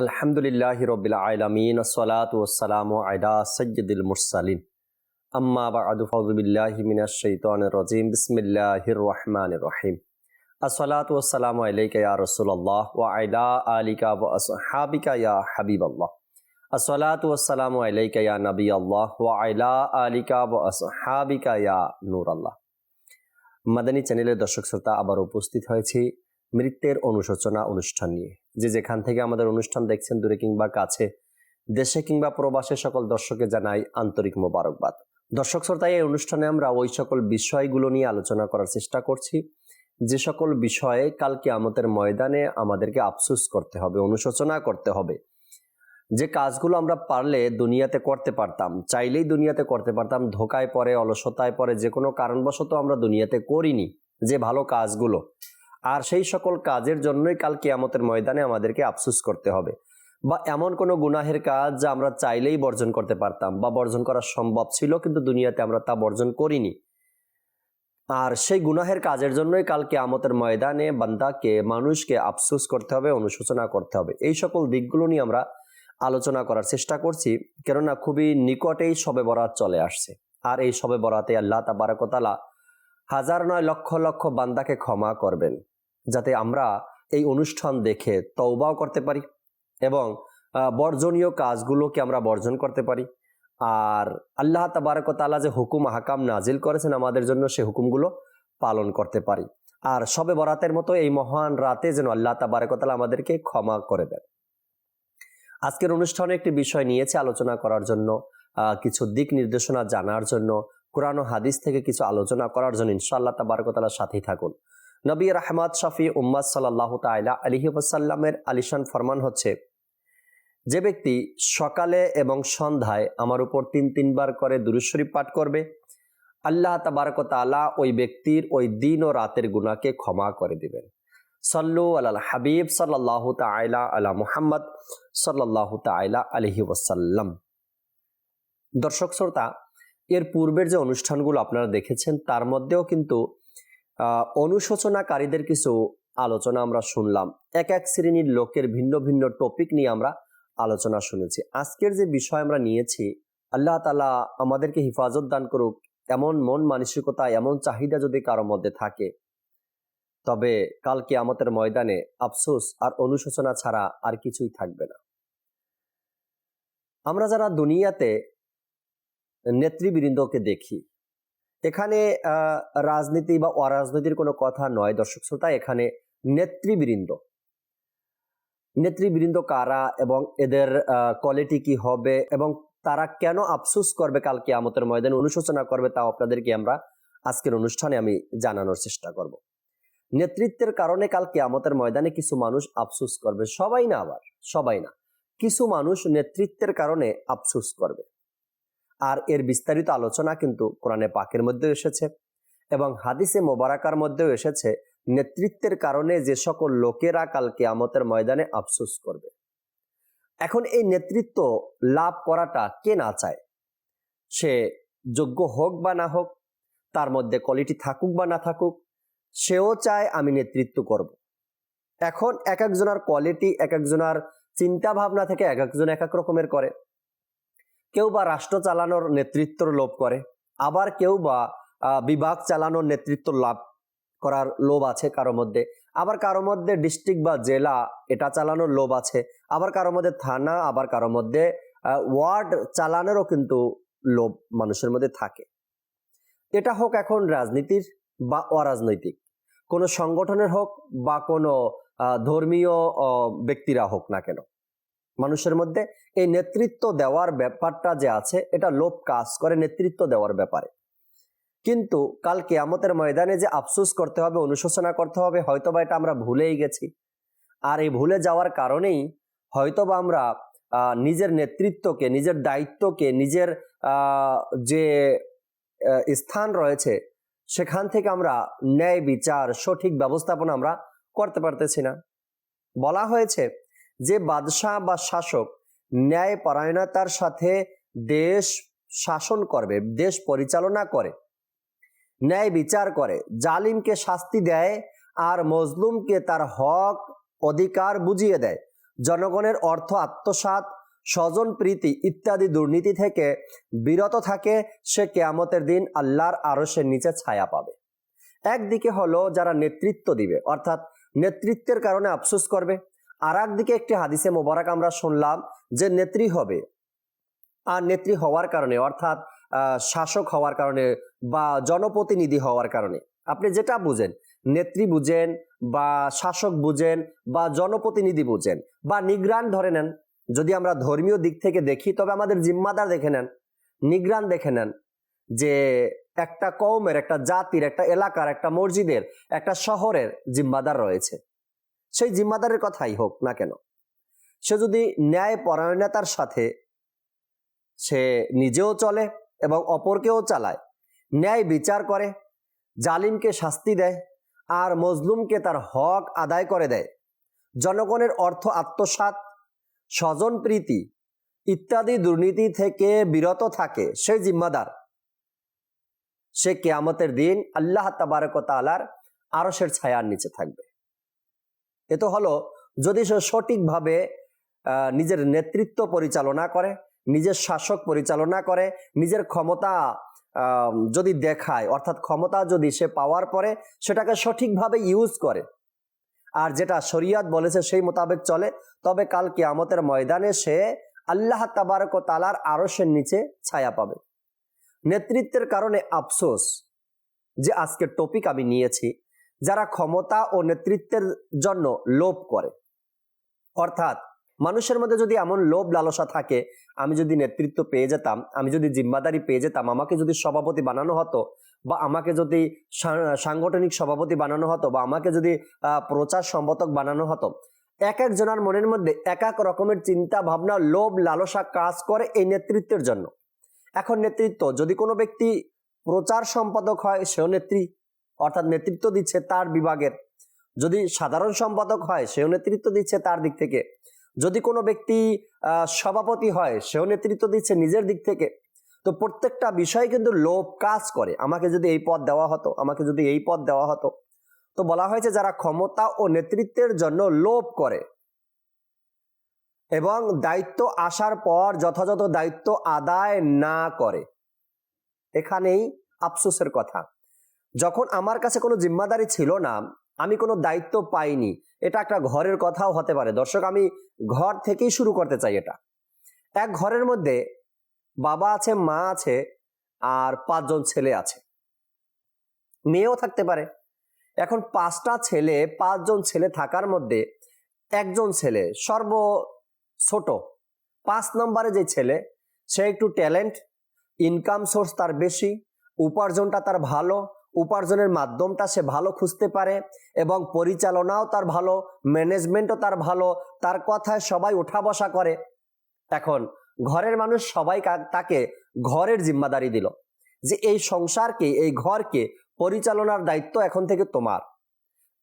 আলহামদুলিল্লাহ রবিল আলমিন সলাত ওসালাম আয়দা সৈয়দুল মুরসালিন। আম্মা বাদু ফজবিল্লাহ মিনাশ শাইতানির রাজিম, বিসমিল্লাহির রহমানির রহিম। আসসালাতু ওয়াসসালামু আলাইকা ইয়া রাসূলুল্লাহ ওয়া আলা আলিকা ওয়া আসহাবিকা ইয়া হাবিবাল্লাহ। আসসালাতু ওয়াসসালামু আলাইকা ইয়া নবী আল্লাহ ওয়া আলা আলিকা ওয়া আসহাবিকা ইয়া নূরাল্লাহ। মাদানী চ্যানেলের দর্শক শ্রোতা আবার উপস্থিত হয়েছি। মৃত্যের অনুশোচনা অনুষ্ঠান নিয়ে। যে যেখান থেকে আমাদের অনুষ্ঠান দেখছেন দূরে কিংবা কাছে, দেশে কিংবা প্রবাসে সকল দর্শকে জানাই আন্তরিক মোবারকবাদ। দর্শক শ্রোতা, এই অনুষ্ঠানে আমরা ওই সকল বিষয়গুলো নিয়ে আলোচনা করার চেষ্টা করছি। যে সকল বিষয়ে কালকে আমাদের ময়দানে আমাদেরকে আফসুস করতে হবে, অনুশোচনা করতে হবে। যে কাজগুলো আমরা পারলে দুনিয়াতে করতে পারতাম, চাইলেই দুনিয়াতে করতে পারতাম, ধোকায় পরে অলসতায় পরে যে কোনো কারণবশত আমরা দুনিয়াতে করিনি যে ভালো কাজগুলো। আর সেই সকল কাজের জন্যই কাল কিয়ামতের ময়দানে আমাদেরকে আফসুস করতে হবে। বা এমন কোনো গুনাহের কাজ যা আমরা চাইলেই বর্জন করতে পারতাম বা বর্জন করা সম্ভব ছিল কিন্তু দুনিয়াতে আমরা তা বর্জন করিনি। আর সেই গুনাহের কাজের জন্যই কালকে আমতের ময়দানে বান্দাকে, মানুষকে আফসুস করতে হবে, অনুশোচনা করতে হবে। এই সকল দিকগুলো নিয়ে আমরা আলোচনা করার চেষ্টা করছি, কেননা খুবই নিকটেই সবে বরাত চলে আসছে। আর এই সবে বরাতে আল্লাহ তাবারকতালা হাজার নয় লক্ষ লক্ষ বান্দাকে ক্ষমা করবেন। যাতে আমরা এই অনুষ্ঠান দেখে তওবাও করতে পারি এবং বর্জনীয় কাজগুলোকে আমরা বর্জন করতে পারি। আর আল্লাহ তাবারকতালা যে হুকুম হাকাম নাজিল করেছেন আমাদের জন্য সে হুকুমগুলো পালন করতে পারি। আর সবে বরাতের মতো এই মহান রাতে যেন আল্লাহ তাবারকতালা আমাদেরকে ক্ষমা করে দেন। আজকের অনুষ্ঠানে একটি বিষয় নিয়েছে আলোচনা করার জন্য কিছু দিক নির্দেশনা জানার জন্য, কোরআন হাদিস থেকে কিছু আলোচনা করার জন্য ইনশাআল্লাহ তাবারকতালার সাথেই থাকুন। নবী রাহমাদ শাফি উম্মাদ সাল্লাহ তাইলা আলিহি ওয়াসাল্লামের আলিশান ফরমান হচ্ছে, যে ব্যক্তি সকালে এবং সন্ধ্যায় আমার উপর তিন তিনবার করে দুরুশ্বরী পাঠ করবে, আল্লাহ তাবারকতালা ওই ব্যক্তির ওই দিন ও রাতের গুণাকে ক্ষমা করে দিবেন। সল্লু আল হাবিব সাল্লাহ তাইলা আলা মুহাম্মদ সাল্লাহ তাইলা আলহি ওয়াসাল্লাম। দর্শক শ্রোতা, এর পূর্বের যে অনুষ্ঠানগুলো আপনারা দেখেছেন, তার মধ্যেও কিন্তু অনুশোচনাকারীদের কিছু আলোচনা আমরা শুনলাম। এক এক শ্রেণির লোকের ভিন্ন ভিন্ন টপিক নিয়ে আমরা আলোচনা শুনেছি। আজকের যে বিষয় আমরা নিয়েছি, আল্লাহ তালা আমাদেরকে হেফাজত দান করুক, এমন মন মানসিকতা, এমন চাহিদা যদি কারও মধ্যে থাকে, তবে কালকে আমাদের ময়দানে আফসোস আর অনুশোচনা ছাড়া আর কিছুই থাকবে না। আমরা যারা দুনিয়াতে নেতৃবৃন্দকে দেখি এখানে রাজনীতি বা অরাজনীতির কোনো কথা নয়, দর্শক শ্রোতা, এখানে নেতৃবৃন্দ। নেতৃবৃন্দ কারা এবং এদের কোয়ালিটি কি হবে এবং তারা কেন আফসোস করবে কালকে আমতের ময়দানে, অনুশোচনা করবে তাও আপনাদেরকে আমরা আজকের অনুষ্ঠানে আমি জানানোর চেষ্টা করব। নেতৃত্বের কারণে কালকে আমতের ময়দানে কিছু মানুষ আফসোস করবে। সবাই না আবার, সবাই না। কিছু মানুষ নেতৃত্বের কারণে আফসোস করবে। আর এর বিস্তারিত আলোচনা কিন্তু কোরআনে পাকের মধ্যেও এসেছে এবং হাদিসে মোবারাকার মধ্যেও এসেছে নেতৃত্বের কারণে যে সকল লোকেরা কালকে আমতের ময়দানে আফসোস করবে। এখন এই নেতৃত্ব লাভ করাটা কে না চায়? সে যোগ্য হোক বা না হোক, তার মধ্যে কোয়ালিটি থাকুক বা না থাকুক, সেও চায় আমি নেতৃত্ব করব। এখন এক একজনের কোয়ালিটি, এক একজনের চিন্তা ভাবনা থেকে এক একজন এক এক রকমের করে। কেউ বা রাষ্ট্র চালানোর নেতৃত্বর লোভ করে, আবার কেউ বা বিভাগ চালানোর নেতৃত্ব লাভ করার লোভ আছে কারও মধ্যে। আবার কারও মধ্যে ডিস্ট্রিক্ট বা জেলা এটা চালানোর লোভ আছে, আবার কারও মধ্যে থানা, আবার কারও মধ্যে ওয়ার্ড চালানোরও কিন্তু লোভ মানুষের মধ্যে থাকে। এটা হোক এখন রাজনীতির বা অরাজনৈতিক, কোনো সংগঠনের হোক বা কোনো ধর্মীয় ব্যক্তিরা হোক না কেন, মানুষের মধ্যে এই নেতৃত্ব দেওয়ার ব্যাপারটা যে আছে, এটা লোভ কাজ করে নেতৃত্ব দেওয়ার ব্যাপারে। কিন্তু কাল কেয়ামতের ময়দানে যে আফসোস করতে হবে, অনুশোচনা করতে হবে, হয়তোবা এটা আমরা ভুলেই গেছি। আর এই ভুলে যাওয়ার কারণেই হয়তোবা আমরা নিজের নেতৃত্বকে, নিজের দায়িত্বকে, নিজের যে স্থান রয়েছে, সেখান থেকে আমরা ন্যায় বিচার, সঠিক ব্যবস্থাপনা আমরা করতে পারতেছি না। বলা হয়েছে যে বাদশাহ বা শাসক ন্যায় পরায়ণতার সাথে দেশ শাসন করবে, দেশ পরিচালনা করে, ন্যায় বিচার করে। জালিমকে শাস্তি দেয় আর মজলুমকে তার হক, অধিকার বুঝিয়ে দেয়। জনগণের অর্থ, আত্মসাৎ, স্বজন প্রীতি ইত্যাদি দুর্নীতি থেকে বিরত থাকে, সে কেয়ামতের দিন আল্লাহর আরশের নিচে ছায়া পাবে। একদিকে হলো যারা নেতৃত্ব দিবে, অর্থাৎ নেতৃত্বের কারণে আফসোস করবে। আর একদিকে একটি হাদিসে মোবারক আমরা শুনলাম যে নেত্রী হবে, আর নেত্রী হওয়ার কারণে, অর্থাৎ শাসক হওয়ার কারণে বা জনপ্রতিনিধি হওয়ার কারণে, আপনি যেটা বুঝেন, নেত্রী বুঝেন বা শাসক বুঝেন বা জনপ্রতিনিধি বুঝেন বা নিগ্রান ধরে নেন, যদি আমরা ধর্মীয় দিক থেকে দেখি, তবে আমাদের জিম্মাদার দেখে নেন নিগ্রান দেখে নেন যে একটা কৌমের একটা জাতির, একটা এলাকার, একটা মসজিদের, একটা শহরের জিম্মাদার রয়েছে। সেই জিম্মাদারের কথাই হোক না কেন সে যদি ন্যায় পরায়ণতার সাথে সে নিজেও চলে এবং অপরকেও চালায়, ন্যায় বিচার করে, জালিমকে শাস্তি দেয় আর মজলুমকে তার হক আদায় করে দেয়, জনগণের অর্থ আত্মসাৎ, স্বজন প্রীতি ইত্যাদি দুর্নীতি থেকে বিরত থাকে সে জিম্মাদার। সে কেয়ামতের দিন আল্লাহ তাবারক তালার আরসের ছায়ার নিচে থাকবে। এ তো হলো যদি সে সঠিকভাবে নিজের নেতৃত্ব পরিচালনা করে, নিজের শাসক পরিচালনা করে, নিজের ক্ষমতা যদি দেখায়, অর্থাৎ ক্ষমতা যদি সে পাওয়ার পরে সেটাকে সঠিকভাবে ইউজ করে। আর যেটা শরিয়াত বলেছে সেই মোতাবেক চলে। তবে কাল কিয়ামতের ময়দানে সে আল্লাহ তাবারক তালার আরসের নিচে ছায়া পাবে। নেতৃত্বের কারণে আফসোস যে আজকের টপিক আমি নিয়েছি, যারা ক্ষমতা ও নেতৃত্বের জন্য লোভ করে। অর্থাৎ মানুষের মধ্যে যদি এমন লোভ লালসা থাকে, আমি যদি নেতৃত্ব পেয়ে যেতাম, আমি যদি জিম্মাদারি পেয়ে যেতাম, আমাকে যদি সভাপতি বানানো হতো বা আমাকে যদি সাংগঠনিক সভাপতি বানানো হতো বা আমাকে যদি প্রচার সম্পাদক বানানো হতো, এক একজনের মনের মধ্যে এক এক রকমের চিন্তা ভাবনা, লোভ লালসা কাজ করে এই নেতৃত্বের জন্য। এখন নেতৃত্ব, যদি কোনো ব্যক্তি প্রচার সম্পাদক হয়, সেও নেত্রী, অর্থাৎ নেতৃত্ব দিচ্ছে তার বিভাগের। যদি সাধারণ সম্পাদক হয়, সেও নেতৃত্ব দিচ্ছে তার দিক থেকে। যদি কোনো ব্যক্তি সভাপতি হয়, সেও নেতৃত্ব দিচ্ছে নিজের দিক থেকে, তো প্রত্যেকটা বিষয় কিন্তু লোভ কাজ করে। আমাকে যদি এই পদ দেওয়া হতো, আমাকে যদি এই পদ দেওয়া হতো, তো বলা হয়েছে যারা ক্ষমতা ও নেতৃত্বের জন্য লোভ করে এবং দায়িত্ব আসার পর যথাযথ দায়িত্ব আদায় না করে। এখানেই আফসোসের কথা। যখন আমার কাছে কোনো জিম্মাদারি ছিল না আমি কোনো দায়িত্ব পাইনি। এটা একটা ঘরের কথাও হতে পারে। দর্শক, আমি ঘর থেকেই শুরু করতে চাই এটা। এক ঘরের মধ্যে বাবা আছে, মা আছে, আর পাঁচজন ছেলে আছে। মেয়েও থাকতে পারে। এখন পাঁচটা ছেলে, পাঁচজন ছেলে থাকার মধ্যে একজন ছেলে সর্ব ছোট। পাঁচ নম্বরে যে ছেলে, সে একটু ট্যালেন্ট, ইনকাম সোর্স তার বেশি, উপার্জনটা তার ভালো উপার্জনের মাধ্যমটা সে ভালো খুঁজতে পারে এবং পরিচালনাও তার ভালো ম্যানেজমেন্টও তার ভালো, তার কথায় সবাই ওঠা বসা করে। এখন ঘরের মানুষ সবাই তাকে ঘরের জিম্মাদারি দিল যে এই সংসারকে, এই ঘরকে পরিচালনার দায়িত্ব এখন থেকে তোমার।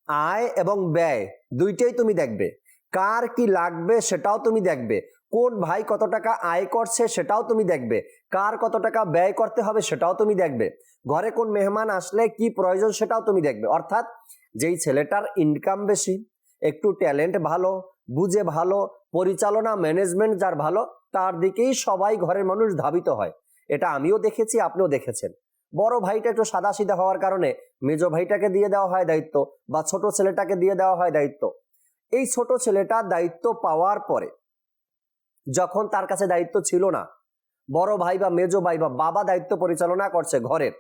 আয় এবং ব্যয় দুইটাই তুমি দেখবে। কার কি লাগবে সেটাও তুমি দেখবে। কোন ভাই কত টাকা আয় করছে সেটাও তুমি দেখবে। কার কত টাকা ব্যয় করতে হবে সেটাও তুমি দেখবে। ঘরে কোন মেহমান আসলে কি প্রয়োজন সেটাও তুমি দেখবে। অর্থাৎ যেই ছেলেটার ইনকাম বেশি, একটু ট্যালেন্ট ভালো, বুঝে ভালো, পরিচালনা ম্যানেজমেন্ট যার ভালো, তার দিকেই সবাই ঘরের মানুষ ধাবিত হয়। এটা আমিও দেখেছি, আপনিও দেখেছেন। বড় ভাইটা একটু সাদা সিধা হওয়ার কারণে মেজ ভাইটাকে দিয়ে দেওয়া হয় দায়িত্ব বা ছোট ছেলেটাকে দিয়ে দেওয়া হয় দায়িত্ব। এই ছোট ছেলেটা দায়িত্ব পাওয়ার পরে যখন তার কাছে দায়িত্ব ছিল না, বড় ভাই বা মেজ ভাই বা বাবা দায়িত্ব পরিচালনা করছে ঘরের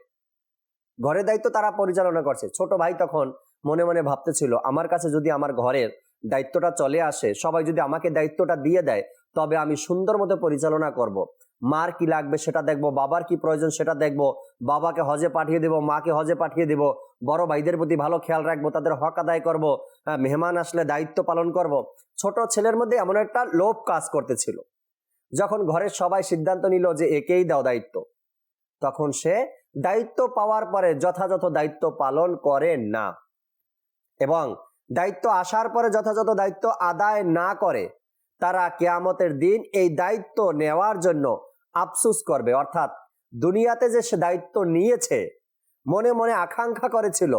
ঘরের দায়িত্ব তারা পরিচালনা করছে ছোট ভাই তখন মনে মনে ভাবতেছিল, আমার কাছে যদি আমার ঘরের দায়িত্বটা চলে আসে, সবাই যদি আমাকে দায়িত্বটা দিয়ে দেয়, তবে আমি সুন্দর মতো পরিচালনা করব। মার কি লাগবে সেটা দেখব বাবার কি প্রয়োজন সেটা দেখব বাবাকে হজে পাঠিয়ে দেব মাকে হজে পাঠিয়ে দেব বড় ভাইদের প্রতি ভালো খেয়াল রাখব তাদের হক আদায় করব আহ, মেহমান আসলে দায়িত্ব পালন করব। ছোট ছেলের মধ্যে এমন একটা লোভ কাজ করতেছিল যখন ঘরের সবাই সিদ্ধান্ত নিল যে একেই দাও দায়িত্ব তখন সে দায়িত্ব পাওয়ার পরে যথাযথ দায়িত্ব পালন করে না এবং দায়িত্ব আসার পরে যথাযথ দায়িত্ব আদায় না করে তারা কেয়ামতের দিন এই দায়িত্ব নেওয়ার জন্য আফসুস করবে। অর্থাৎ দুনিয়াতে যে সে দায়িত্ব নিয়েছে, মনে মনে আকাঙ্ক্ষা করেছিল,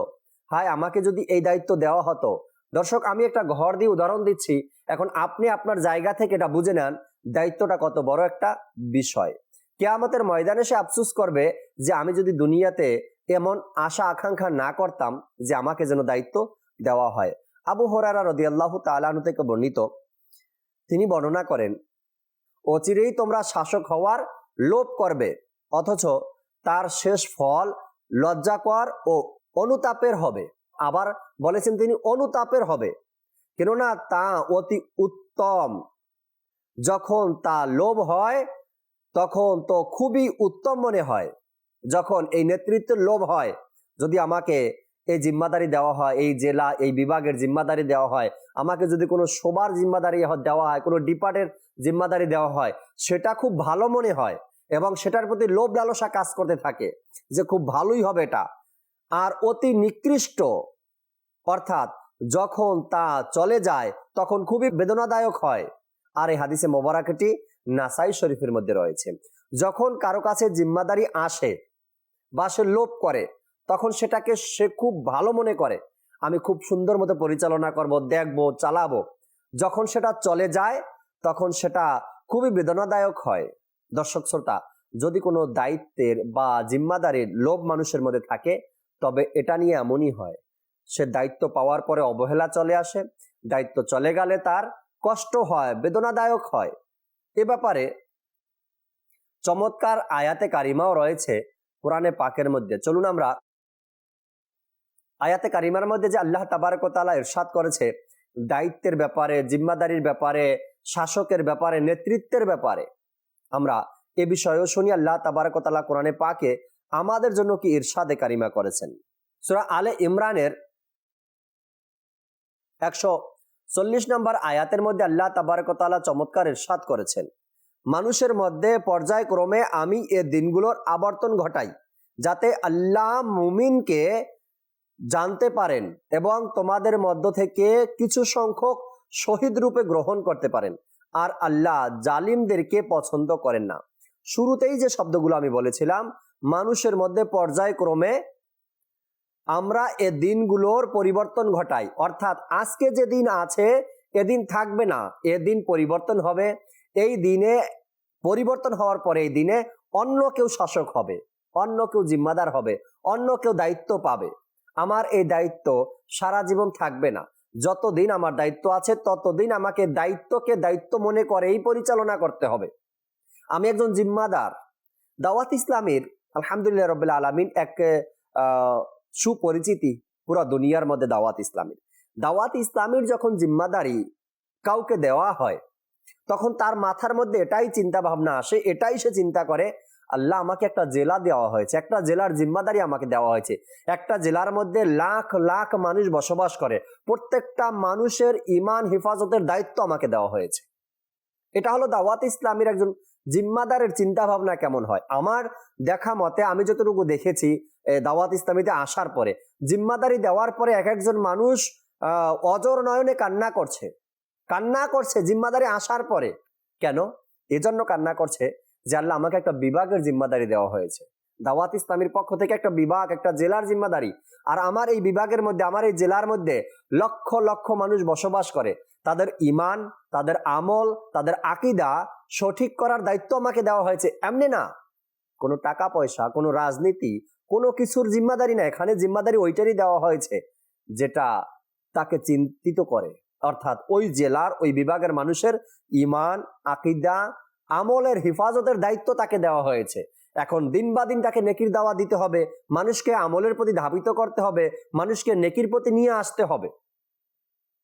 হায়, আমাকে যদি এই দায়িত্ব দেওয়া হতো। দর্শক, আমি একটা ঘর দিয়ে উদাহরণ দিচ্ছি। এখন আপনি আপনার জায়গা থেকে এটা বুঝে নেন, দায়িত্বটা কত বড় একটা বিষয়। কেয়ামতের ময়দানে সে আফসুস করবে যে, আমি যদি দুনিয়াতে এমন আশা আকাঙ্ক্ষা না করতাম যে, আমাকে যেন দায়িত্ব দেওয়া হয়। আবু হরারা রদি আল্লাহ তালানু থেকে বর্ণিত, তিনি বর্ণনা করেন অচিরেই তোমরা শাসক হওয়ার লোভ করবে, অথচ তার শেষ ফল লজ্জাকর ও অনুতাপের হবে। আবার বলেছেন তিনি অনুতাপের হবে, কেননা তা অতি উত্তম। যখন তা লোভ হয়, তখন তো খুবই উত্তম মনে হয়। যখন এই নেতৃত্বের লোভ হয়, যদি আমাকে এই জিম্মাদারি দেওয়া হয়, এই জেলা, এই বিভাগের জিম্মাদারি দেওয়া হয়, আমাকে যদি কোনো শোবার জিম্মাদারি দেওয়া হয়, কোনো ডিপার্টের জিম্মাদারি দেওয়া হয়, সেটা খুব ভালো মনে হয় এবং সেটার প্রতি লোভ লালসা কাজ করতে থাকে যে খুব ভালোই হবে এটা। আর অতি নিকৃষ্ট, অর্থাৎ যখন তা চলে যায়, তখন খুবই বেদনাদায়ক হয়। আর এই হাদিসে মোবারকটি নাসাই শরীফের মধ্যে রয়েছে। যখন কারও কাছে জিম্মাদারি আসে বা সে লোভ করে, তখন সেটাকে সে খুব ভালো মনে করে। আমি খুব সুন্দর মতো পরিচালনা করব, দেখব, চালাবো। যখন সেটা চলে যায় তখন সেটা খুবই বেদনাদায়ক হয়। দর্শক শ্রোতা, যদি কোনো দায়িত্বের বা জিম্মাদারির লোভ মানুষের মধ্যে থাকে, তবে এটা নিয়ে এমনই হয়। সে দায়িত্ব পাওয়ার পরে অবহেলা চলে আসে, দায়িত্ব চলে গেলে তার কষ্ট হয়, বেদনাদায়ক হয়। এ ব্যাপারে চমৎকার আয়াতে কারিমাও রয়েছে কোরআনে পাকের মধ্যে। চলুন আমরা আয়াতে কারিমার মধ্যে যে আল্লাহ তাবারকতালা ইরশাদ করেছে, দায়িত্বের ব্যাপারে, জিম্মাদারির ব্যাপারে শাসকের ব্যাপারে, নেতৃত্বের ব্যাপারে। আমরা এ বিষয়েও শুনি, আল্লাহ তাবারকতালা কোরআনে পাকে আমাদের জন্য কি ইরশাদে কারিমা করেছেন। সুরা আলে ইমরানের একশো চল্লিশ নম্বর আয়াতের মধ্যে আল্লাহ তাবারকতালা চমৎকার ইরশাদ করেছেন। মানুষের মধ্যে পর্যায়ক্রমে আমি এ দিনগুলোর আবর্তন ঘটাই, যাতে আল্লাহ মুমিনকে জানতে পারেন এবং তোমাদের মধ্য থেকে কিছু সংখ্যক শহীদ রূপে গ্রহণ করতে পারেন। আর আল্লাহ জালিমদেরকে পছন্দ করেন না। শুরুতেই যে শব্দগুলো আমি বলেছিলাম, মানুষের মধ্যে পর্যায়ক্রমে আমরা এ দিনগুলোর পরিবর্তন ঘটাই। অর্থাৎ আজকে যে দিন আছে এদিন থাকবে না। এদিন পরিবর্তন হবে। এই দিনে পরিবর্তন হওয়ার পরে এই দিনে অন্য কেউ শাসক হবে, অন্য কেউ জিম্মাদার হবে, অন্য কেউ দায়িত্ব পাবে। আমার এই দায়িত্ব সারা জীবন থাকবে না। যতদিন আমার দায়িত্ব আছে, ততদিন আমাকে দায়িত্বকে দায়িত্ব মনে করেই পরিচালনা করতে হবে। আমি একজন জিম্মাদার। দাওয়াত ইসলামের, আলহামদুলিল্লাহ রবিল্লা আলমিন, এক সুপরিচিতি পুরো দুনিয়ার মধ্যে দাওয়াত ইসলামের। দাওয়াত ইসলামের যখন জিম্মাদারি কাউকে দেওয়া হয়, তখন তার মাথার মধ্যে এটাই চিন্তা ভাবনা আসে, এটাই সে চিন্তা করে আল্লাহ আমাকে একটা জেলা দেওয়া হয়েছে, একটা জেলার জিম্মাদারি আমাকে দেওয়া হয়েছে। একটা জেলার মধ্যে লাখ লাখ মানুষ বসবাস করে, প্রত্যেকটা মানুষের ইমান হেফাজতের দায়িত্ব আমাকে দেওয়া হয়েছে। এটা হলো দাওয়াত ইসলামের একজন জিম্মাদারের চিন্তা ভাবনা কেমন হয়? আমার দেখা মতে আমি যতটুকু দেখেছি দাওয়াত ইসলামীতে আসার পরে, জিম্মাদারি দেওয়ার পরে এক একজন মানুষ অজর নয়নে কান্না করছে। কান্না করছে, জিম্মাদারি আসার পরে। কেন? এজন্য কান্না করছে যে আল্লাহ আমাকে একটা বিভাগের জিম্মাদারি দেওয়া হয়েছে। দাওয়াত ইসলামের পক্ষ থেকে একটা বিভাগ, একটা জেলার জিম্মাদারি। আর আমার এই বিভাগের মধ্যে, আমার এই জেলার মধ্যে লক্ষ লক্ষ মানুষ বসবাস করে। তাদের ইমান, তাদের আমল, তাদের আকিদা সঠিক করার দায়িত্ব আমাকে দেওয়া হয়েছে। এমনি না। কোনো টাকা পয়সা, কোনো রাজনীতি, কোনো কিছুর জিম্মাদারি না। এখানে জিম্মাদারি ওইটারই দেওয়া হয়েছে, যেটা তাকে চিন্তিত করে। অর্থাৎ ওই জেলার, ওই বিভাগের মানুষের ইমান, আকিদা আমলের হেফাজতের দায়িত্ব তাকে দেওয়া হয়েছে। এখন দিন বা দিন তাকে নেকির দাওয়া দিতে হবে, মানুষকে আমলের প্রতি ধাবিত করতে হবে, মানুষকে নেকির প্রতি নিয়ে আসতে হবে।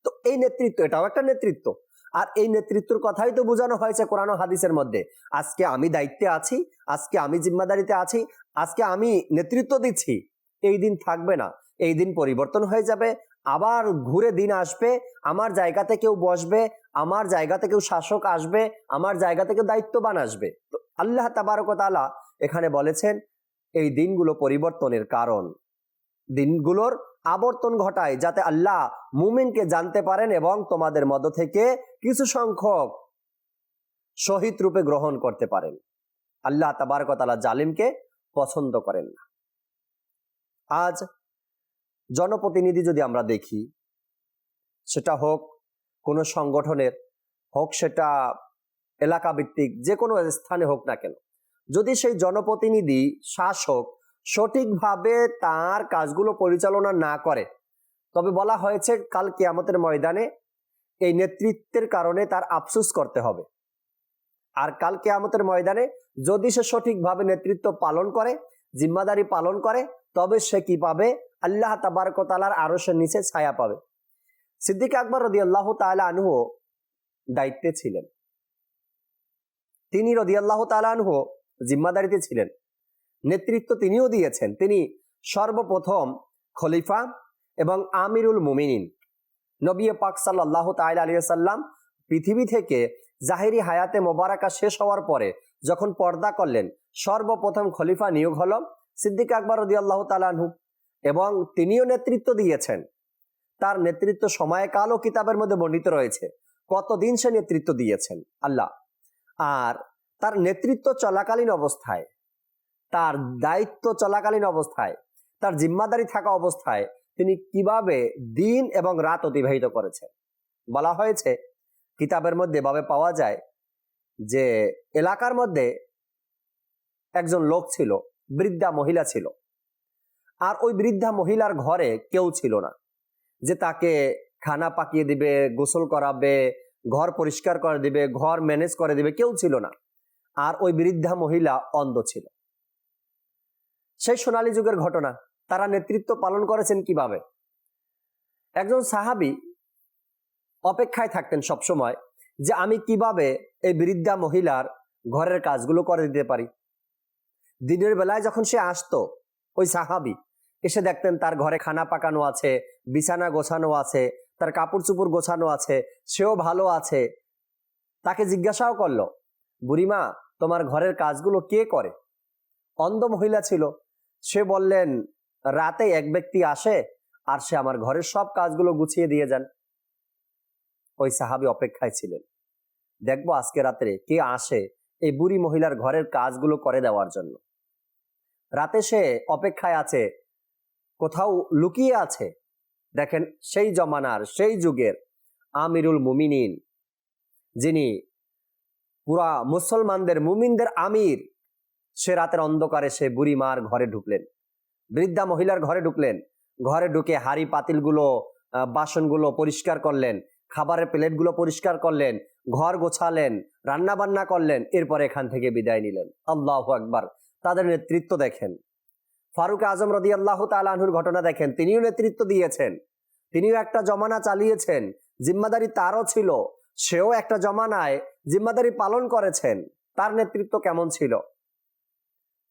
তো এই নেতৃত্ব, এটাও একটা নেতৃত্ব। আর এই নেতৃত্বের কথাই তো বোঝানো হয়েছে কোরআন হাদিসের মধ্যে। আজকে আমি দায়িত্বে আছি, আজকে আমি জিম্মাদারিতে আছি, আজকে আমি নেতৃত্ব দিচ্ছি। এই দিন থাকবে না, এই দিন পরিবর্তন হয়ে যাবে আবার ঘুরে দিন আসবে, আমার জায়গাতে কেউ বসবে, আমার জায়গাতে কেউ শাসক আসবে, আমার জায়গাতে কেউ দায়িত্ববান আসবে। তো আল্লাহ তাবারকতালা এখানে বলেছেন, এই দিনগুলো পরিবর্তনের কারণ। দিনগুলোর আবর্তন ঘটায় যাতে আল্লাহ মুমিনকে জানতে পারেন এবং তোমাদের মধ্য থেকে কিছু সংখ্যক শহীদ রূপে গ্রহণ করতে পারেন। আল্লাহ তাবারকতালা জালিমকে পছন্দ করেন না। আজ জনপ্রতিনিধি যদি আমরা দেখি, সেটা হোক কোনো সংগঠনের, হোক সেটা এলাকা ভিত্তিক যে কোনো স্থানে হোক না কেন, যদি সেই জনপ্রতিনিধি শাসক সঠিকভাবে তার কাজগুলো পরিচালনা না করে, তবে বলা হয়েছে কাল কিয়ামতের ময়দানে এই নেতৃত্বের কারণে তার আফসোস করতে হবে। আর কাল কেয়ামতের ময়দানে যদি সে সঠিকভাবে নেতৃত্ব পালন করে জিম্মাদারি পালন করে, তবে সে কি পাবে? আল্লাহ তাবারকতালার আরও সে নিচে ছায়া পাবে। সিদ্দিক আকবর রদি আল্লাহ তালা আনহু দায়িত্বে ছিলেন। তিনি রদি আল্লাহ তালা আনহু জিম্মাদারিতে ছিলেন। নেতৃত্ব তিনিও দিয়েছেন। তিনি সর্বপ্রথম খলিফা এবং আমিরুল মুমিনিন। নবী পাক সাল্লাহ তাইল আলী সাল্লাম পৃথিবী থেকে জাহেরি হায়াতে মোবারকা শেষ হওয়ার পরে যখন পর্দা করলেন, সর্বপ্রথম খলিফা নিয়োগ হল সিদ্দিক আকবর রদি আল্লাহ তালানহু এবং তিনিও নেতৃত্ব দিয়েছেন। তার নেতৃত্ব সময়কাল ও কিতাবের মধ্যে বর্ণিত রয়েছে, কতদিন সে নেতৃত্ব দিয়েছেন? আল্লাহ। আর তার নেতৃত্ব চলাকালীন অবস্থায়, তার দায়িত্ব চলাকালীন অবস্থায়, তার জিম্মাদারি থাকা অবস্থায় তিনি কীভাবে দিন এবং রাত অতিবাহিত করেছেন? বলা হয়েছে, কিতাবের মধ্যে ভাবে পাওয়া যায় যে এলাকার মধ্যে একজন লোক ছিল, বৃদ্ধা মহিলা ছিল। আর ওই বৃদ্ধা মহিলার ঘরে কেউ ছিল না। যে তাকে খানা পাকিয়ে দিবে, গোসল করাবে, ঘর পরিষ্কার করে দিবে, ঘর ম্যানেজ করে দিবে কেউ ছিল না। আর ওই বৃদ্ধা মহিলা অন্ধ ছিল। সেই সোনালী যুগের ঘটনা, তারা নেতৃত্ব পালন করেছেন কীভাবে? একজন সাহাবি অপেক্ষায় থাকতেন সব সময় যে আমি কীভাবে এই বৃদ্ধা মহিলার ঘরের কাজগুলো করে দিতে পারি। দিনের বেলায় যখন সে আসতো, ওই সাহাবি এসে দেখতেন তার ঘরে খানা পাকানো আছে, বিছানা গোছানো আছে, তার কাপড় চুপড় গোছানো আছে, সেও ভালো আছে। তাকে জিজ্ঞাসাও করল, বুড়িমা, তোমার ঘরের কাজগুলো কে করে? অন্ধ মহিলা ছিল। সে বললেন, রাতে এক ব্যক্তি আসে আর সে আমার ঘরের সব কাজগুলো গুছিয়ে দিয়ে যান। ওই সাহাবি অপেক্ষায় ছিলেন। দেখব আজকে রাত্রে কে আসে এই বুড়ি মহিলার ঘরের কাজগুলো করে দেওয়ার জন্য। রাতে সে অপেক্ষায় আছে, কোথাও লুকিয়ে আছে। দেখেন সেই জমানার, সেই যুগের আমিরুল মুমিনিন, যিনি পুরা মুসলমানদের মুমিনদের আমির, সে রাতের অন্ধকারে সে বুড়ি মার ঘরে ঢুকলেন। বৃদ্ধা মহিলার ঘরে ঢুকলেন। ঘরে ঢুকে হাড়ি পাতিলগুলো বাসনগুলো পরিষ্কার করলেন। খাবারের প্লেটগুলো পরিষ্কার করলেন, ঘর গোছালেন রান্না বান্না করলেন, এরপর এখান থেকে বিদায় নিলেন। আল্লাহ একবার তাদের নেতৃত্ব দেখেন। ফারুক আজম রদি আল্লাহ তালাহুর ঘটনা দেখেন। তিনিও নেতৃত্ব দিয়েছেন। তিনিও একটা জমানা চালিয়েছেন। জিম্মাদারি তারও ছিল। সেও একটা জমানায় জিম্মাদারি পালন করেছেন। তার নেতৃত্ব কেমন ছিল?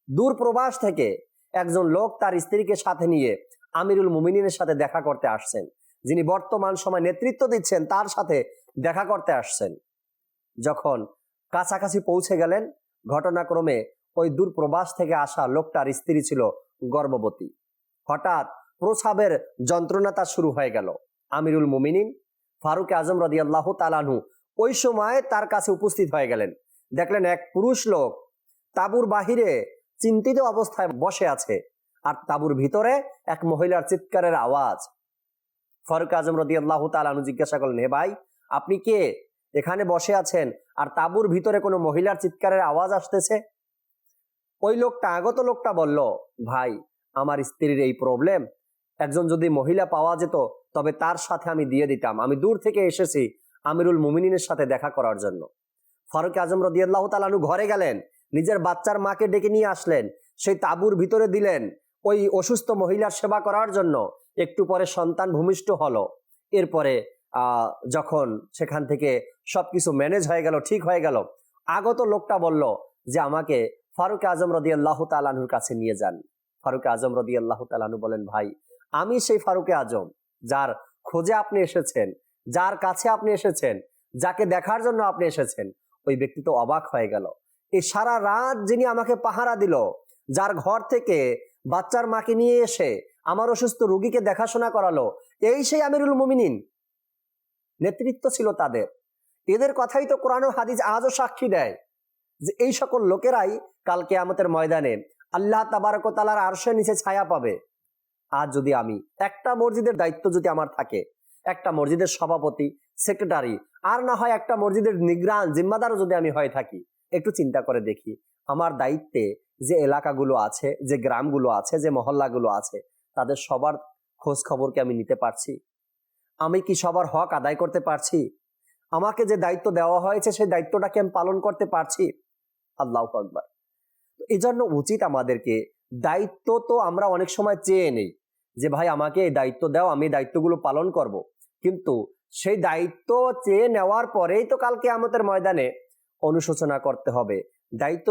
দূর প্রবাস থেকে একজন লোক তার স্ত্রীকে সাথে নিয়ে আমিরুল মুমিনের সাথে দেখা করতে আসছেন। যিনি বর্তমান সময় নেতৃত্ব দিচ্ছেন, তার সাথে দেখা করতে আসছেন। যখন কাছাকাছি পৌঁছে গেলেন, ঘটনাক্রমে ওই দূর প্রবাস থেকে আসা লোকটার স্ত্রী ছিল গর্ভবতী। হঠাৎ প্রসাবের যন্ত্রণা তার শুরু হয়ে গেল। আমিরুল মুমিনিন, ফারুক আজম রদি আল্লাহ তালানহু ওই সময় তার কাছে উপস্থিত হয়ে গেলেন। দেখলেন এক পুরুষ লোক তাবুর বাহিরে চিন্তিত অবস্থায় বসে আছে। আর তাবুর ভিতরে এক মহিলার চিৎকারের আওয়াজ ফারুক আজম রদি আল্লাহ তালানু জিজ্ঞাসা করলেন, হে ভাই, আপনি কে? এখানে বসে আছেন আর তাবুর ভিতরে কোনো মহিলার চিৎকারের আওয়াজ আসতেছে? ওই লোকটা, আগত লোকটা বলল, ভাই, আমার স্ত্রীর এই প্রবলেম। একজন যদি মহিলা পাওয়া যেত, তবে তার সাথে আমি দিয়ে দিতাম। আমি দূর থেকে এসেছি আমিরুল মুমিনের সাথে দেখা করার জন্য। ফারুক আজম রদিয়াল্লাহ তালানু ঘরে গেলেন, নিজের বাচ্চার মাকে ডেকে নিয়ে আসলেন। সেই তাবুর ভিতরে দিলেন ওই অসুস্থ মহিলার সেবা করার জন্য। একটু পরে সন্তান ভূমিষ্ঠ হলো। এরপরে যখন সেখান থেকে সবকিছু ম্যানেজ হয়ে গেল, ঠিক হয়ে গেল, আগত লোকটা বলল যে, আমাকে ফারুক আজম রদি আল্লাহ তালানুর কাছে নিয়ে যান। ফারুক আজম রদি আল্লাহ তালানু বলেন, ভাই, আমি সেই ফারুকে আজম, যার খোঁজে আপনি এসেছেন, যার কাছে আপনি এসেছেন, যাকে দেখার জন্য আপনি এসেছেন, ওই ব্যক্তি তো অবাক হয়ে গেল। এই সারা রাত যিনি আমাকে পাহারা দিল, যার ঘর থেকে বাচ্চার মাকে নিয়ে এসে আমার অসুস্থ রুগীকে দেখাশোনা করালো। এই সেই আমিরুল মুমিনিন। নেতৃত্ব ছিল তাদের। এদের কথাই তো কোরআন হাদিস আজও সাক্ষী দেয় যে এই সকল লোকেরাই কালকে আমাদের ময়দানে আল্লাহ তাবারকতালার আরশের নিচে ছায়া পাবে। আজ যদি আমি একটা মসজিদের দায়িত্ব যদি আমার থাকে, একটা মসজিদের সভাপতি, সেক্রেটারি, আর না হয় একটা মসজিদের নিগ্রান জিম্মাদারও যদি আমি হয়ে থাকি, একটু চিন্তা করে দেখি। আমার দায়িত্বে যে এলাকাগুলো আছে, যে গ্রামগুলো আছে, যে মহল্লাগুলো আছে তাদের সবার খোঁজ খবরকে আমি নিতে পারছি। আমি কি সবার হক আদায় করতে পারছি? আমাকে যে দায়িত্ব দেওয়া হয়েছে, সেই দায়িত্বটাকে আমি পালন করতে পারছি? আল্লাহ আকবার। এই জন্য উচিত আমাদেরকে, দায়িত্ব তো আমরা অনেক সময় চেয়ে নেই, যে ভাই আমাকে এই দায়িত্ব দাও, আমি দায়িত্বগুলো পালন করব। কিন্তু সেই দায়িত্ব চেয়ে নেওয়ার পরেই তো কালকে আমাদের ময়দানে অনুশোচনা করতে হবে। দায়িত্ব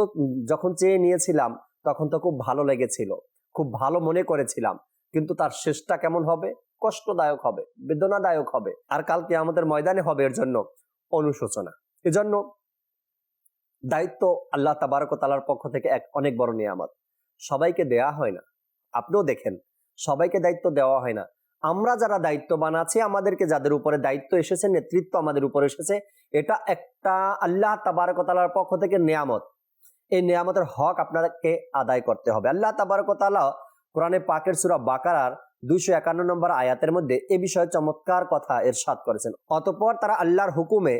যখন চেয়ে নিয়েছিলাম, তখন তো খুব ভালো লেগেছিল, খুব ভালো মনে করেছিলাম। কিন্তু তার শেষটা কেমন হবে? কষ্টদায়ক হবে, বেদনাদায়ক হবে, আর কালকে আমাদের ময়দানে হবে এর জন্য অনুশোচনা। এজন্য দায়িত্ব আল্লাহ তাবারক তালার পক্ষ থেকে এক অনেক বড় নিয়ামত। সবাইকে দেয়া হয় না। আপনিও দেখেন, সবাইকে দায়িত্ব দেওয়া হয় না। আমরা যারা দায়িত্ববান আছি, আমাদেরকে যাদের উপরে দায়িত্ব এসেছে, নেতৃত্ব আমাদের উপরে এসেছে, এটা একটা আল্লাহ তাবারক তালার পক্ষ থেকে নিয়ামত। এই নিয়ামতের হক আপনাকে আদায় করতে হবে। আল্লাহ তাবারক তালা কোরআনে পাকের সুরা বাকারার দুইশো একান্ন নম্বর আয়াতের মধ্যে এ বিষয়ে চমৎকার কথা এরশাদ করেছেন। অতপর তারা আল্লাহর হুকুমে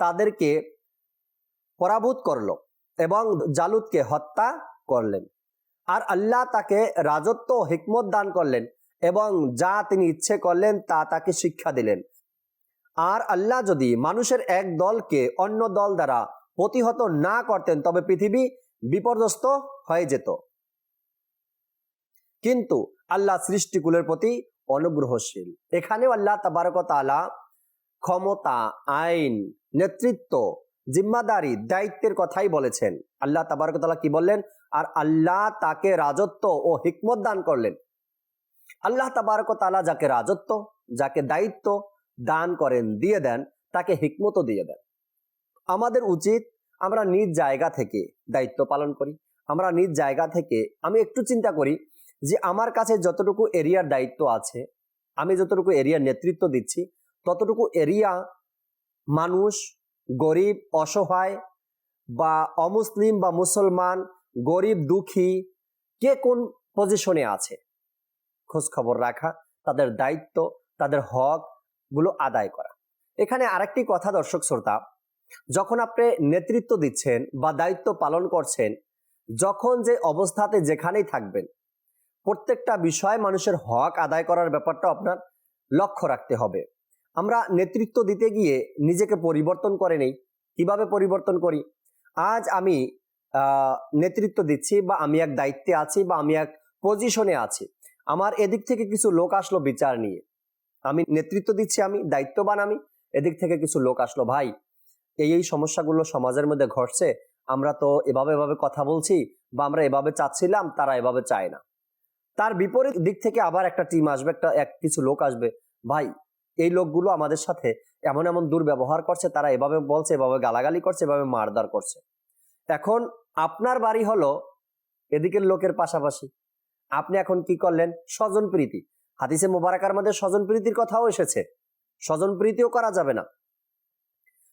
তাদেরকে পরাভূত করল এবং জালুদকে হত্যা করলেন। আর আল্লাহ তাকে রাজত্ব হিকমত দান করলেন এবং যা তিনি ইচ্ছে করলেন তা তাকে শিক্ষা দিলেন। আর আল্লাহ যদি মানুষের এক দলকে অন্য দল দ্বারা প্রতিহত না করতেন, তবে পৃথিবী বিপর্যস্ত হয়ে যেত। কিন্তু আল্লাহ সৃষ্টিকুলের প্রতি অনুগ্রহশীল। এখানেও আল্লাহ তাবারক তালা ক্ষমতা, আইন, নেতৃত্ব, জিম্মাদারি, দায়িত্বের কথাই বলেছেন। আল্লাহ তাবারক তালা কি বললেন? আর আল্লাহ তাকে রাজত্ব ও হিকমত দান করলেন। আল্লাহ তাবারক তালা যাকে রাজত্ব, যাকে দায়িত্ব দান করেন, দিয়ে দেন, তাকে হিকমতও দিয়ে দেন। আমাদের উচিত আমরা নিজ জায়গা থেকে দায়িত্ব পালন করি। আমরা নিজ জায়গা থেকে, আমি একটু চিন্তা করি যে আমার কাছে যতটুকু এরিয়ার দায়িত্ব আছে, আমি যতটুকু এরিয়ার নেতৃত্ব দিচ্ছি, ততটুকু এরিয়া মানুষ, গরিব, অসহায় বা অমুসলিম বা মুসলমান, গরিব, দুঃখী, কে কোন পজিশনে আছে খোঁজ খবর রাখা, তাদের দায়িত্ব, তাদের হকগুলো আদায় করা। এখানে আরেকটি কথা দর্শক শ্রোতা, যখন আপনি নেতৃত্ব দিচ্ছেন বা দায়িত্ব পালন করছেন, যখন যে অবস্থাতে যেখানেই থাকবেন প্রত্যেকটা বিষয় মানুষের হক আদায় করার ব্যাপারটা আপনার লক্ষ্য রাখতে হবে। আমরা নেতৃত্ব দিতে গিয়ে নিজেকে পরিবর্তন করে নেই। কীভাবে পরিবর্তন করি? আজ আমি নেতৃত্ব দিচ্ছি বা আমি এক দায়িত্বে আছি বা আমি এক পজিশনে আছি। আমার এদিক থেকে কিছু লোক আসলো বিচার নিয়ে। আমি নেতৃত্ব দিচ্ছি আমি, দায়িত্ববান আমি, এদিক থেকে কিছু লোক আসলো, ভাই, এই এই সমস্যাগুলো সমাজের মধ্যে ঘটছে। আমরা তো এভাবে এভাবে কথা বলছি বা আমরা এভাবে চাচ্ছিলাম, তারা এভাবে চায় না। তার বিপরীত দিক থেকে আবার একটা টিম আসবে, একটা, এক, কিছু লোক আসবে। ভাই, এই লোকগুলো আমাদের সাথে এমন এমন দুর্ব্যবহার করছে, তারা এভাবে বলছে, এভাবে গালাগালি করছে, এভাবে মারদার করছে। এখন আপনার বাড়ি হলো এদিকের লোকের পাশাপাশি। আপনি এখন কি করলেন? স্বজন প্রীতি। হাদিসে মোবারকার মধ্যে স্বজন প্রীতির কথাও এসেছে। স্বজন প্রীতিও করা যাবে না।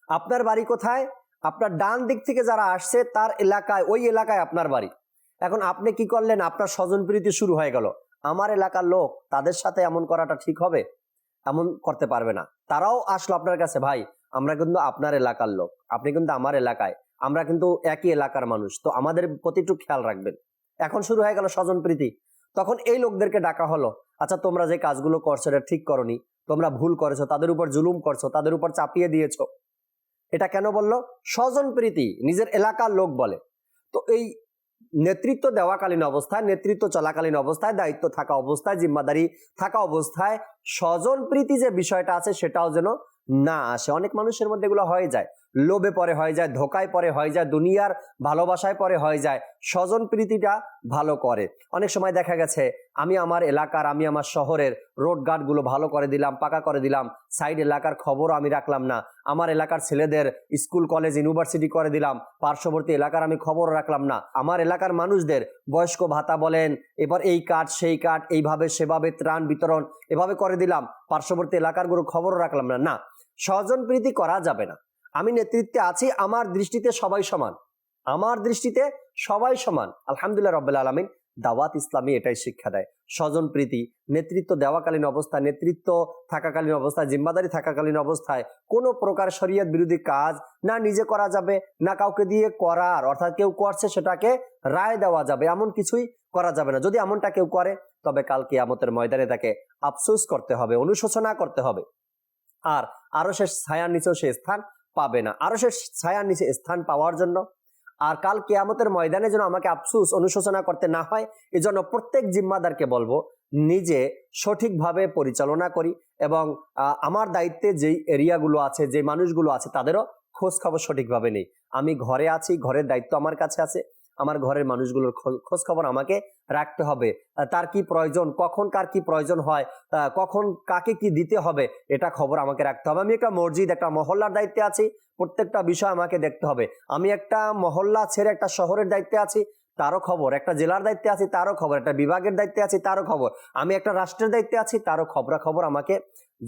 আপনার বাড়ি কোথায়? আপনার ডান দিক থেকে যারা আসছে, তার এলাকায়, ওই এলাকায় আপনার বাড়ি। এখন আপনি কি করলেন? আপনার স্বজন প্রীতি শুরু হয়ে গেল। আমার এলাকার লোক তাদের সাথে এমন করাটা ঠিক হবে? এমন করতে পারবে না। তারাও আসলো আপনার কাছে, ভাই, আমরা কিন্তু আপনার এলাকার লোক। আপনি কিন্তু আমার এলাকায়। আমরা কিন্তু একই এলাকার মানুষ। তো আমাদের প্রতি একটু খেয়াল রাখবেন। এখন শুরু হয়ে গেল স্বজন প্রীতি। তখন এই লোকদেরকে ডাকা হলো আচ্ছা তোমরা যে কাজগুলো করছ, এটা ঠিক করনি। তোমরা ভুল করেছ। তাদের উপর জুলুম করছ। তাদের উপর চাপিয়ে দিয়েছ। এটা কেন বলল? স্বজন প্রীতি নিজের এলাকার লোক বলে। তো এই নেতৃত্ব দেওয়াকালীন অবস্থায়, নেতৃত্ব চলাকালীন অবস্থায়, দায়িত্ব থাকা অবস্থায়, জিম্মাদারি থাকা অবস্থায় স্বজন প্রীতি যে বিষয়টা আছে সেটাও যেন না আসে। অনেক মানুষের মধ্যে এগুলো হয়ে যায়। লোভে পরে হয়ে যায়, ধোকায় পরে হয়ে যায়, দুনিয়ার ভালোবাসায় পরে হয়ে যায়, স্বজন প্রীতিটা ভালো করে। অনেক সময় দেখা গেছে, আমি আমার এলাকার, আমি আমার শহরের রোডগুলো ভালো করে দিলাম, পাকা করে দিলাম সাইড এলাকার খবরও আমি রাখলাম না। আমার এলাকার ছেলেদের স্কুল কলেজ ইউনিভার্সিটি করে দিলাম, পার্শ্ববর্তী এলাকার আমি খবর রাখলাম না। আমার এলাকার মানুষদের বয়স্ক ভাতা বলেন, এবার এই কার্ড সেই কার্ড এইভাবে, সেভাবে ত্রাণ বিতরণ, এভাবে করে দিলাম, পার্শ্ববর্তী এলাকারগুলো খবরও রাখলাম না। না, স্বজন প্রীতি করা যাবে না। আমি নেতৃত্বে আছি, আমার দৃষ্টিতে সবাই সমান। আমার দৃষ্টিতে সবাই সমান। আলহামদুলিল্লাহ রব্বুল আলমিন, দাওয়াত ইসলামী এটাই শিক্ষা দেয়। স্বজন প্রীতি, নেতৃত্ব দেওয়াকালীন অবস্থায়, নেতৃত্ব থাকাকালীন অবস্থায়, জিম্মাদারি থাকাকালীন অবস্থায়, কোনো প্রকার শরীয়ত বিরোধী কাজ না নিজে করা যাবে, না কাউকে দিয়ে করার। অর্থাৎ কেউ করছে সেটাকে রায় দেওয়া যাবে, এমন কিছুই করা যাবে না। যদি এমনটা কেউ করে, তবে কাল কিয়ামতের ময়দানে তাকে আফসোস করতে হবে, অনুশোচনা করতে হবে। আর আরও সে ছায়ার নিচেও সে স্থান পাবে না। আরও সে ছায়ার নিচে স্থান পাওয়ার জন্য। আর কাল কেয়ামতের ময়দানে যেন আমাকে আফসুস অনুশোচনা করতে না হয়, এজন্য প্রত্যেক জিম্মাদারকে বলব, নিজে সঠিকভাবে পরিচালনা করি এবং আমার দায়িত্বে যেই এরিয়াগুলো আছে যে মানুষগুলো আছে, তাদেরও খোঁজ খবর সঠিকভাবে নেই। আমি ঘরে আছি, ঘরের দায়িত্ব আমার কাছে আছে। আমার ঘরের মানুষগুলোর খোঁজ খবর আমাকে রাখতে হবে। তার কি প্রয়োজন? কখন কার কি প্রয়োজন হয়? কখন কাকে কি দিতে হবে? এটা খবর আমাকে রাখতে হবে। আমি একটা মসজিদ, একটা মহল্লার দায়িত্বে আছি। প্রত্যেকটা বিষয় আমাকে দেখতে হবে। আমি একটা মহল্লা ছেড়ে একটা শহরের দায়িত্বে আছি, তারও খবর। একটা জেলার দায়িত্বে আছি, তারও খবর। একটা বিভাগের দায়িত্বে আছি, তারও খবর। আমি একটা রাষ্ট্রের দায়িত্বে আছি, তারও খবরা খবর আমাকে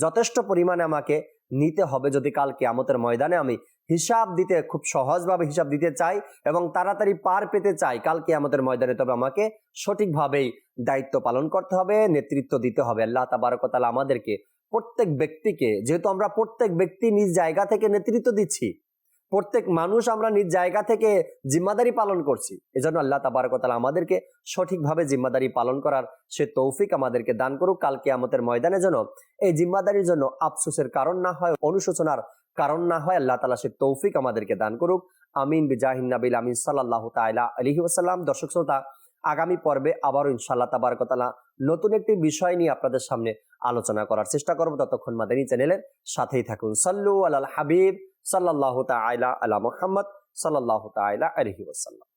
যথেষ্ট পরিমাণে আমাকে নিতে হবে যদি কালকে আমতের ময়দানে আমি হিসাব দিতে, খুব সহজভাবে হিসাব দিতে চাই এবং তাড়াতাড়ি পার পেতে চাই। কালকে আমাদের ময়দানে তবে আমাকে সঠিকভাবেই দায়িত্ব পালন করতে হবে, নেতৃত্ব দিতে হবে। আল্লাহ তাবারকতালা আমাদেরকে, প্রত্যেক ব্যক্তিকে, যেহেতু আমরা প্রত্যেক ব্যক্তি নিজ জায়গা থেকে নেতৃত্ব দিচ্ছি, প্রত্যেক মানুষ আমরা নিজ জায়গা থেকে জিম্মাদারি পালন করছি, এজন্য আল্লাহ তাবারকতালা আমাদেরকে সঠিকভাবে জিম্মাদারি পালন করার সে তৌফিক আমাদেরকে দান করুক। কালকে আমাদের ময়দানে যেন এই জিম্মাদারির জন্য আফসোসের কারণ না হয়, অনুশোচনার কারণ না হয় আল্লাহ তালা সে তৌফিক আমাদেরকে দান করুক। আমিন, বিজাহিন নাবিল আমিন সাল্লাহ তাইলা আলহি ওসাল্লাম দর্শক শ্রোতা, আগামী পর্বে আবারও ইনশাল্লাহ তাবারকতালা নতুন একটি বিষয় নিয়ে আপনাদের সামনে আলোচনা করার চেষ্টা করব। ততক্ষণ মাদানী চ্যানেলের সাথেই থাকুন। সাল্লু আল হাবিব সাল্লাহ তাইলা আলা মোহাম্মদ সাল্লাহ তাইলা আলহি ওসাল্লাম